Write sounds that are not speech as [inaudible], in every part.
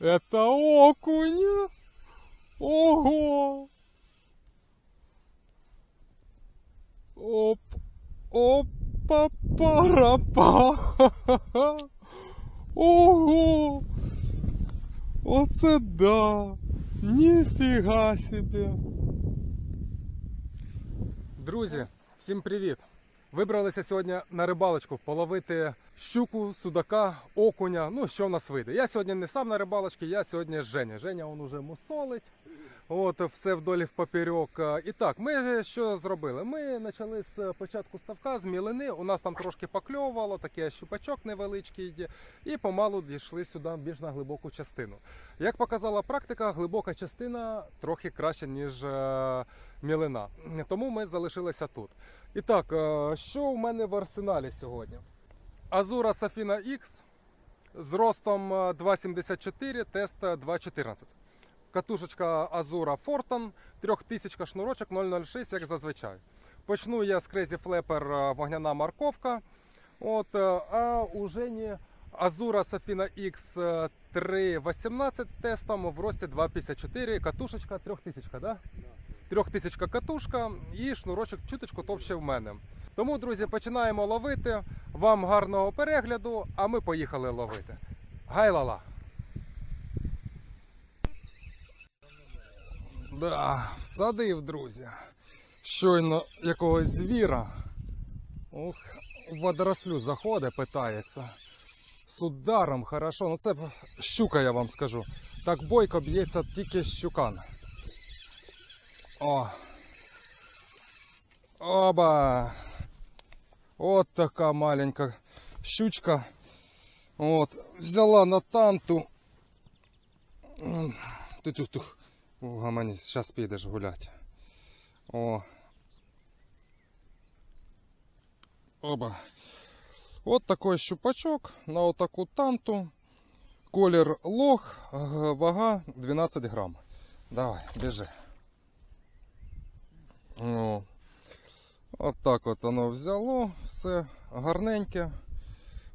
Это окунь. Ого. Оп. Опа парапа. Ого. Оце да. Ніфіга собі. Друзі, всім привіт! Вибралися сьогодні на рибалочку половити щуку, судака, окуня. Ну, що в нас вийде. Я сьогодні не сам на рибалочці, я сьогодні з Женя. Женя он уже мусолить. От все вдолі в поперек. І так, ми що зробили? Ми почали з початку ставка з мілини. У нас там трошки покльовувало, такий щупачок невеличкий і помалу дійшли сюди більш на глибоку частину. Як показала практика, глибока частина трохи краще, ніж е, мілина. Тому ми залишилися тут. І так, е, що у мене в арсеналі сьогодні? Азура Safina X з ростом е, 2,74, тест е, 2,14. Катушечка Азура Forton, 3000 шнурочок 006, як зазвичай. Почну я з Crazy Flapper е, вогняна морковка. От, е, а у Жені Азура Safina X е, 3.18 з тестом в рості 2,54, катушечка 3000, да? 3000 катушка і шнурочок чуточку товще в мене. Тому, друзі, починаємо ловити. Вам гарного перегляду, а ми поїхали ловити. Гайлала! Да, всадив, друзі. Щойно якогось звіра. Ох, водорослю заходить, питається. З ударом хорошо. Ну це щука, я вам скажу. Так бойко б'ється тільки щукан. О. Оба. От така маленька щучка. От, взяла на танту. Тух-тух-тух. Гаманіс, зараз підеш гулять. О. Оба. От такий щупачок на отаку танту. Колір лох, вага 12 грам. Давай, біжи. О. От так от воно взяло, все гарненьке.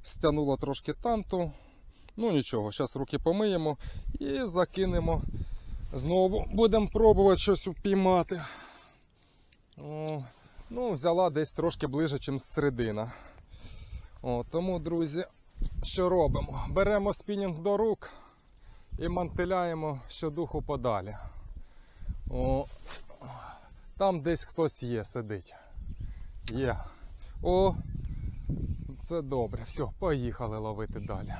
Стягнуло трошки танту. Ну нічого, зараз руки помиємо і закинемо. Знову будемо пробувати щось упіймати. Ну, взяла десь трошки ближче, ніж середина. О, тому, друзі, що робимо? Беремо спінінг до рук і мантиляємо щодуху подалі. О, там десь хтось є, сидить. Є. О, це добре. Все, поїхали ловити далі.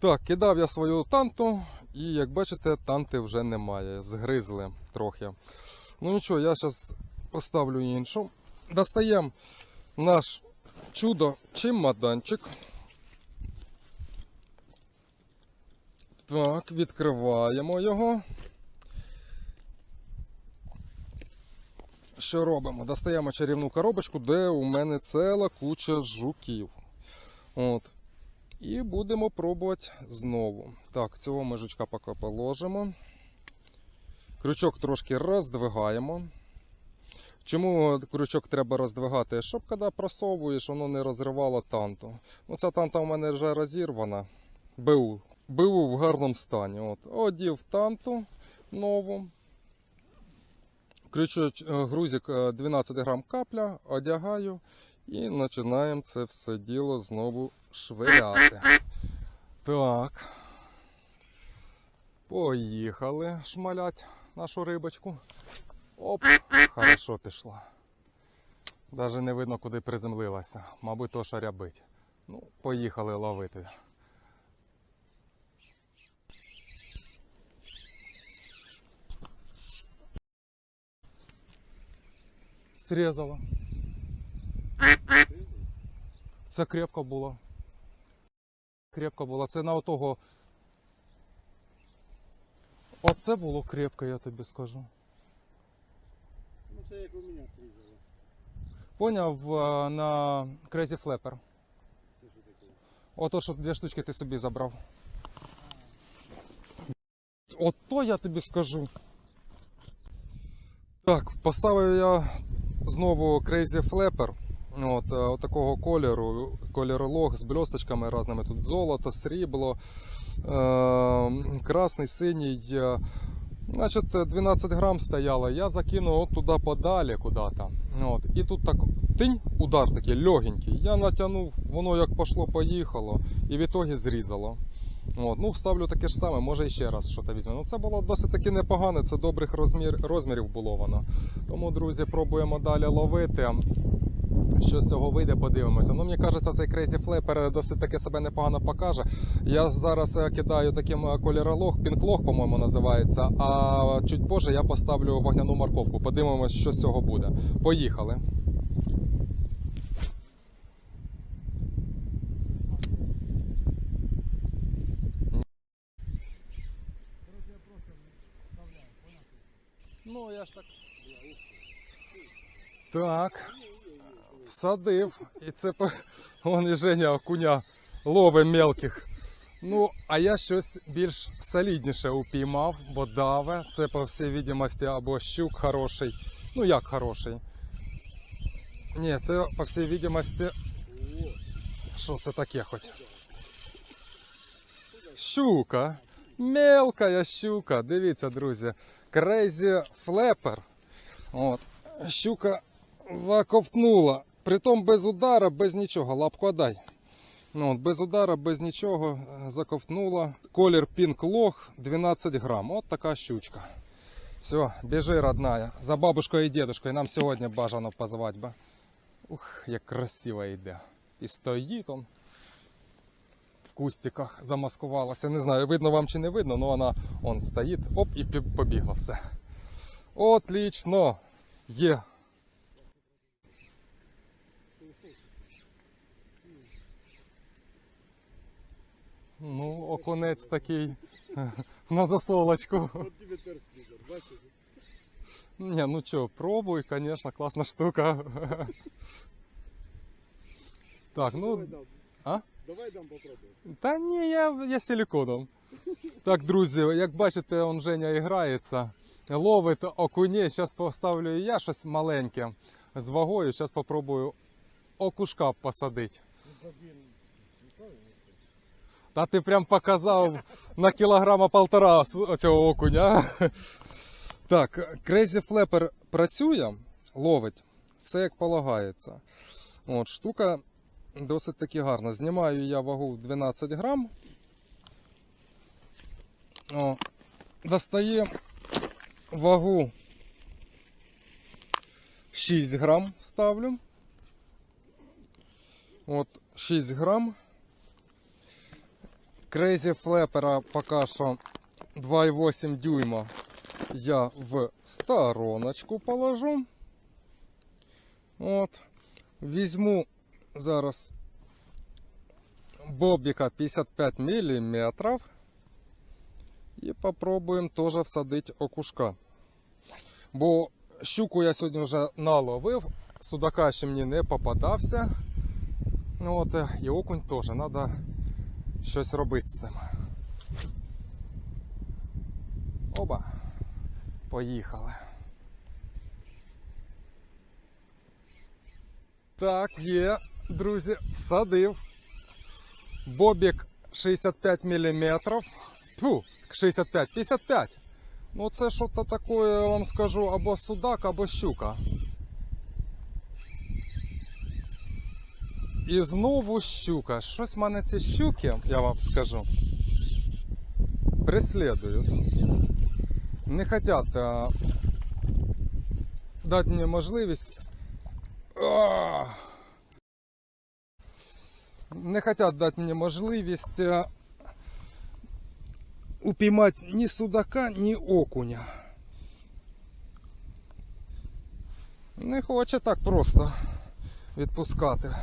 Так, кидав я свою танту, і як бачите, танти вже немає. Згризли трохи. Ну нічого, я зараз поставлю іншу. Достаємо наш чудо чемоданчик. Так, відкриваємо його. Що робимо? Достаємо чарівну коробочку, де у мене ціла куча жуків. От. І будемо пробувати знову. Так, цього ми жучка поки положимо. Крючок трошки роздвигаємо. Чому крючок треба роздвигати? Щоб коли просовуєш, воно не розривало танту. Ну, ця танта у мене вже розірвана. БУ. БУ в гарному стані. От. Одів танту нову. Крючок, е, грузик е, 12 грам капля, одягаю і починаємо це все діло знову швиряти. Так. Поїхали шмалять нашу рибочку. Оп, хорошо пішла. Даже не видно, куди приземлилася. Мабуть, то що рябить. Ну, поїхали ловити. Срезала. Це крепко було. Крепко було. Це на отого. Оце було крепко, я тобі скажу. Ну це як у мене срізало. Поняв е, на Crazy Flapper. Це що таке? Ото, що дві штучки ти собі забрав. Ото я тобі скажу. Так, поставив я знову Crazy Flapper. От, е, от такого кольору, кольоролог з бльосточками різними. Тут золото, срібло, е, красний, синій. е, Значить, 12 грам стояло. Я закинув туди подалі куди-то. От. І тут так тинь, удар такий легенький. Я натягнув, воно як пошло, поїхало, і в ітогі зрізало. От. Ну, ставлю таке ж саме, може ще раз щось візьме. Ну, це було досить таки непогане, це добрих розмір, розмірів було воно. Тому, друзі, пробуємо далі ловити. Що з цього вийде, подивимося. Ну, мені кажеться, цей Crazy Flapper досить таки себе непогано покаже. Я зараз е, кидаю таким е, кольоролог, пінклог, по-моєму, називається. А чуть позже я поставлю вогняну морковку. Подивимося, що з цього буде. Поїхали. Я ж так. Так. Всадив. І це вон і Женя окуня лови мелких. Ну, а я щось більш солідніше упіймав, бо даве. Це, по всій відомості, або щук хороший. Ну як хороший. Ні, це, по всій відомості. Що це таке хоч? Щука. Мелкая щука. Дивіться, друзі. Crazy Flapper. От. Щука заковтнула. Притом без удара, без нічого. Лапку дай. Ну, от, без удара, без нічого е, заковтнула. Колір Pink Log 12 грам. От така щучка. Все, біжи, родная. За бабушкою і дедушкою. Нам сьогодні бажано позвати. Ух, як красиво йде. І стоїть он в кустиках замаскувалася. Не знаю, видно вам чи не видно, але вона он стоїть. Оп, і побігла все. Отлично. Є. Ну, окунець такий [laughs] на засолочку. От бачиш? Не, ну чё, пробуй, конечно, классная штука. [laughs] Так, ну, а? Давай дам попробуй. Та ні, я, я силіконом. Так, друзі, як бачите, он Женя грається, ловить окуні. Зараз поставлю і я щось маленьке з вагою. Зараз попробую окушка посадити. Та ти прям показав на кілограма полтора цього окуня. Так, Crazy Flapper працює, ловить, все як полагається. От, штука досить таки гарна. Знімаю я вагу 12 грам. О, достає вагу 6 грам ставлю. От 6 грам. Crazy Flapper поки що 2,8 дюйма я в стороночку положу. От. Візьму зараз бобіка 55 мм. І попробуємо теж всадити окушка. Бо щуку я сьогодні вже наловив, судака ще мені не попадався. Ну от, і окунь теж, треба щось робити з цим. Оба. Поїхали. Так, є, друзі, всадив. Бобік 65 мм. Тьфу, 65, 55. Ну це що то таке, я вам скажу, або судак, або щука. І знову щука. Щось в мене ці щуки, я вам скажу. Преслідують. Не хотять а, дати мені можливість. А! Не хотять дати мені можливість а, упіймати ні судака, ні окуня. Не хоче так просто відпускати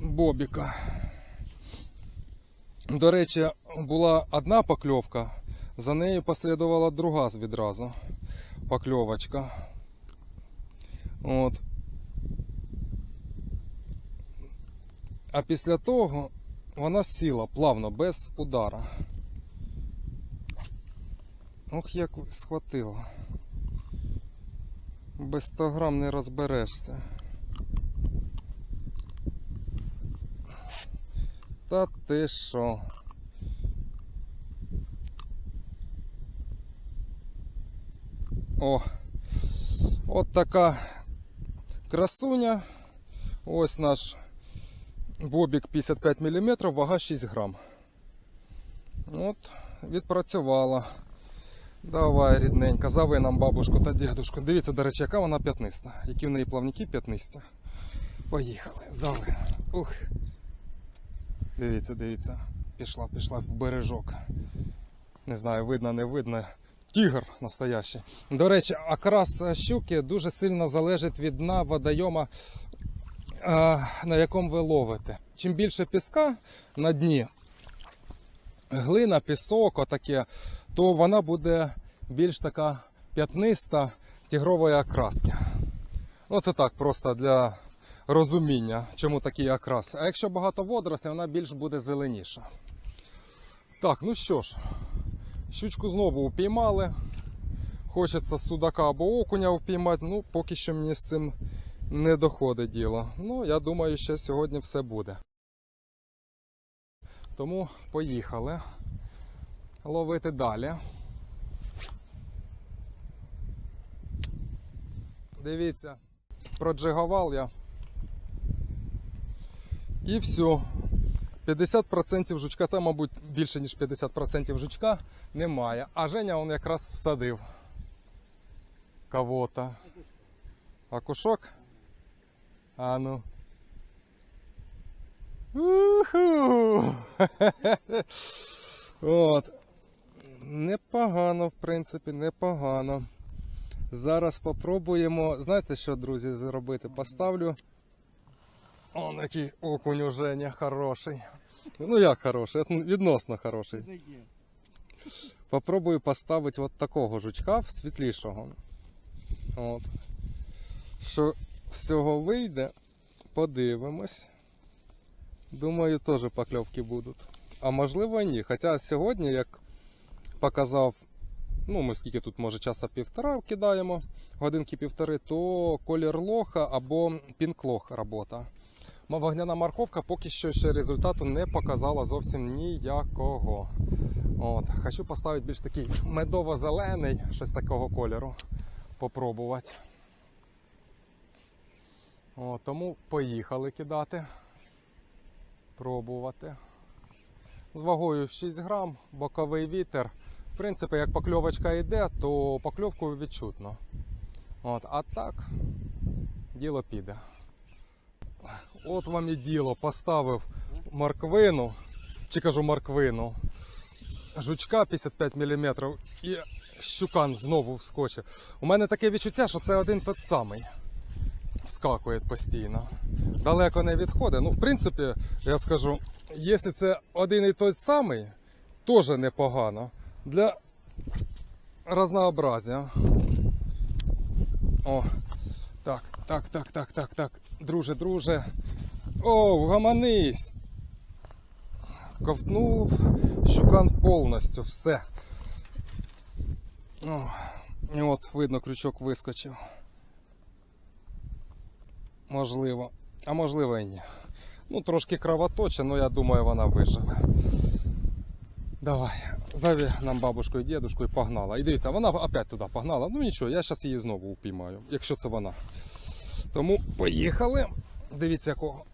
Бобіка. До речі, була одна покльовка, за нею послідувала друга відразу покльовочка. От. А після того вона сіла плавно, без удара. Ох, як схватило. Без 100 грам не розберешся. Та ти що? О, от така красуня. Ось наш бобік 55 мм, вага 6 грам. От, відпрацювала. Давай, рідненька, зови нам бабушку та дідушку. Дивіться, до речі, яка вона п'ятниста. Які в неї плавники п'ятнисті. Поїхали, зови. Ух. Дивіться, дивіться. Пішла, пішла в бережок. Не знаю, видно, не видно. Тігр настоящий. До речі, окрас щуки дуже сильно залежить від дна водойома, на якому ви ловите. Чим більше піска на дні, глина, пісок, отаке, то вона буде більш така п'ятниста тігрової окраски. Ну, це так, просто для розуміння, чому такий окрас. А якщо багато водорослей, вона більш буде зеленіша. Так, ну що ж, щучку знову упіймали. Хочеться судака або окуня впіймати, ну поки що мені з цим не доходить діло. Ну, я думаю, що сьогодні все буде. Тому поїхали ловити далі. Дивіться, проджигував я. І все. 50% жучка, та, мабуть, більше ніж 50% жучка немає. А Женя он якраз всадив кого-то. Акушок? А ну. Уху! От. Непогано, в принципі, непогано. Зараз попробуємо. Знаєте що, друзі, зробити? Поставлю. Он який окунь у Женя хороший. Ну як хороший, ну, відносно хороший. Попробую поставити от такого жучка світлішого. От. Що з цього вийде, подивимось. Думаю, теж покльовки будуть. А можливо ні. Хоча сьогодні, як показав, ну ми скільки тут може часа півтора кидаємо, годинки півтори, то колір лоха або пінк-лох робота. Вогняна морковка поки що ще результату не показала зовсім ніякого. От, хочу поставити більш такий медово-зелений, щось такого кольору. Попробувати. От, тому поїхали кидати. Пробувати. З вагою в 6 грам, боковий вітер. В принципі, як покльовочка йде, то покльовку відчутно. От, а так, діло піде. От вам і діло. Поставив морквину, чи кажу морквину, жучка 55 мм і щукан знову вскочив. У мене таке відчуття, що це один тот самий. Вскакує постійно. Далеко не відходить. Ну, в принципі, я скажу, якщо це один і той самий, теж непогано. Для разнообразия. О, так, так, так, так, так, так. Друже, друже. О, гаманись. Ковтнув щукан повністю, все. О, і от, видно, крючок вискочив. Можливо. А можливо і ні. Ну, трошки кровоточе, але я думаю, вона виживе. Давай, зови нам бабушку і дідушку і погнала. І дивіться, вона опять туди погнала. Ну нічого, я зараз її знову упіймаю, якщо це вона. Тому поїхали. Дивіться, якого.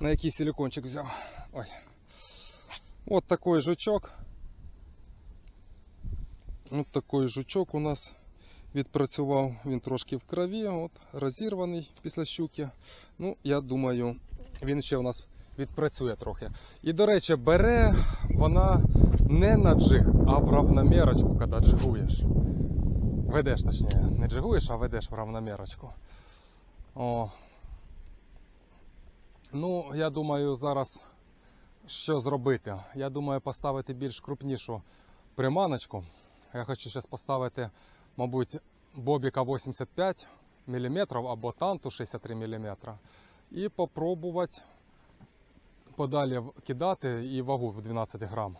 На який силикончик взяв. Ой. От такий жучок. От такий жучок у нас відпрацював. Він трошки в крові, от, розірваний після щуки. Ну, я думаю, він ще у нас відпрацює трохи. І, до речі, бере вона не на джиг, а в равномірочку, коли джигуєш. Ведеш, точніше, не джигуєш, а ведеш в равномірочку. О. Ну, я думаю, зараз що зробити? Я думаю, поставити більш крупнішу приманочку. Я хочу зараз поставити, мабуть, Бобіка 85 мм або Танту 63 мм. І попробувати подалі кидати і вагу в 12 грам.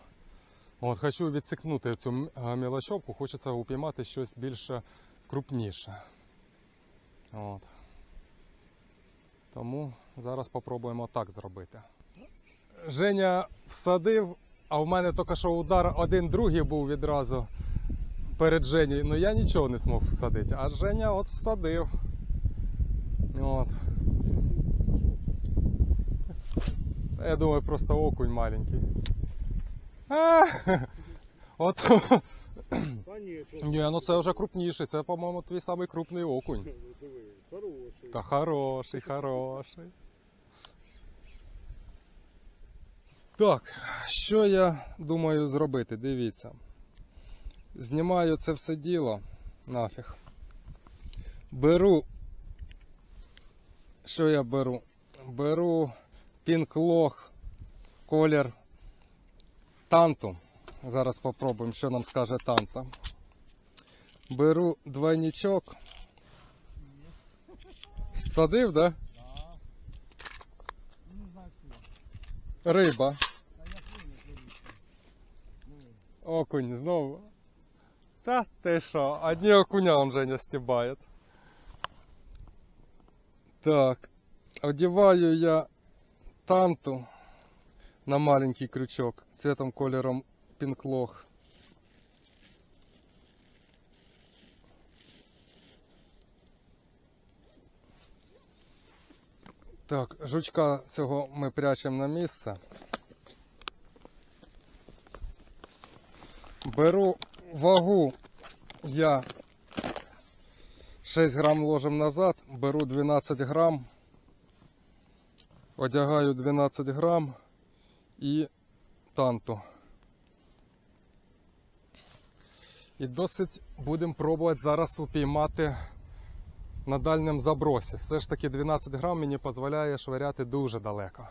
От, хочу відсікнути цю е, мілочовку, хочеться упіймати щось більше крупніше. От. Тому зараз попробуємо так зробити. Женя всадив, а в мене тільки що удар один другий був відразу перед Женєю. Ну я нічого не змог всадити. А Женя от всадив. От. Я думаю, просто окунь маленький. А, от. Ні, ну це вже крупніший. Це, по-моєму, твій самий крупний окунь. Та хороший, хороший. Так, що я думаю зробити? Дивіться. Знімаю це все діло нафіг. Беру. Що я беру? Беру пінклох, колір танту. Зараз попробуємо, що нам скаже танта. Беру двойничок. Садив, да? Риба. Окунь знову. Та ти що, одні окуня он Женя стібає. Так, одіваю я танту на маленький крючок цветом кольором пінклох. Так, жучка цього ми прячемо на місце. Беру вагу я 6 грам ложим назад, беру 12 грам, одягаю 12 грам і танту. І досить будемо пробувати зараз упіймати на дальньому забросі. Все ж таки 12 грам мені дозволяє швиряти дуже далеко.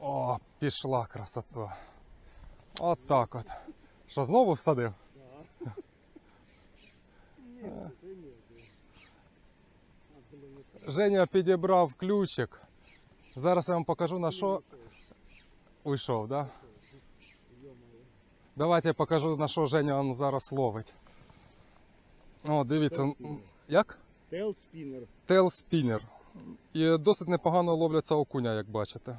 О, пішла красота. От так от. Що знову всадив? Женя підібрав ключик. Зараз я вам покажу на що уйшов, да? Давайте я покажу на що Женя зараз ловить. О, дивіться. Як? Tail спіннер. І досить непогано ловляться окуня, як бачите.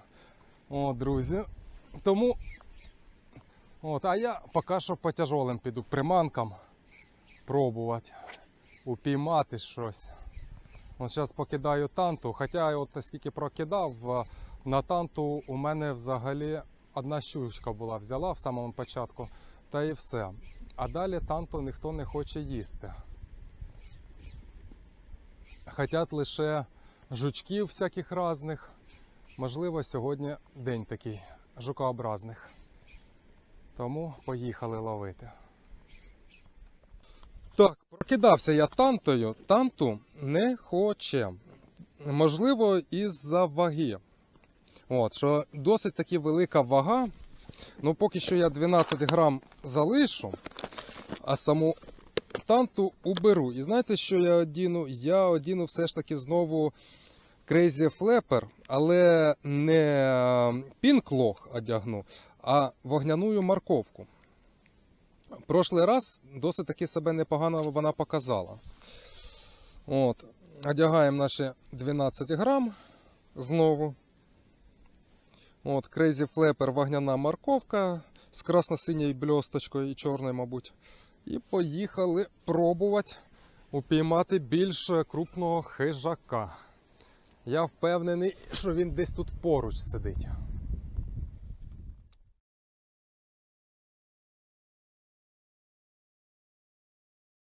О, друзі. Тому. От, а я поки що по тяжолим піду приманкам пробувати упіймати щось. От зараз покидаю танту. Хоча от скільки прокидав, на танту у мене взагалі одна щучка була, взяла в самому початку, та і все. А далі танту ніхто не хоче їсти. Хотять лише жучків всяких різних. Можливо, сьогодні день такий жукообразних. Тому поїхали ловити. Так, прокидався я тантою. Танту не хоче. Можливо, із-за ваги. От, що досить таки велика вага. Ну, поки що я 12 грам залишу, а саму танту уберу. І знаєте, що я одіну? Я одіну все ж таки знову Crazy Flapper, але не пінклох одягну, а вогняну морковку. Прошлий раз досить таки себе непогано вона показала. От. Одягаємо наші 12 грам знову. От, Crazy Flapper вогняна морковка з красно-синьою бльосточкою і чорною, мабуть. І поїхали пробувати упіймати більш крупного хижака. Я впевнений, що він десь тут поруч сидить.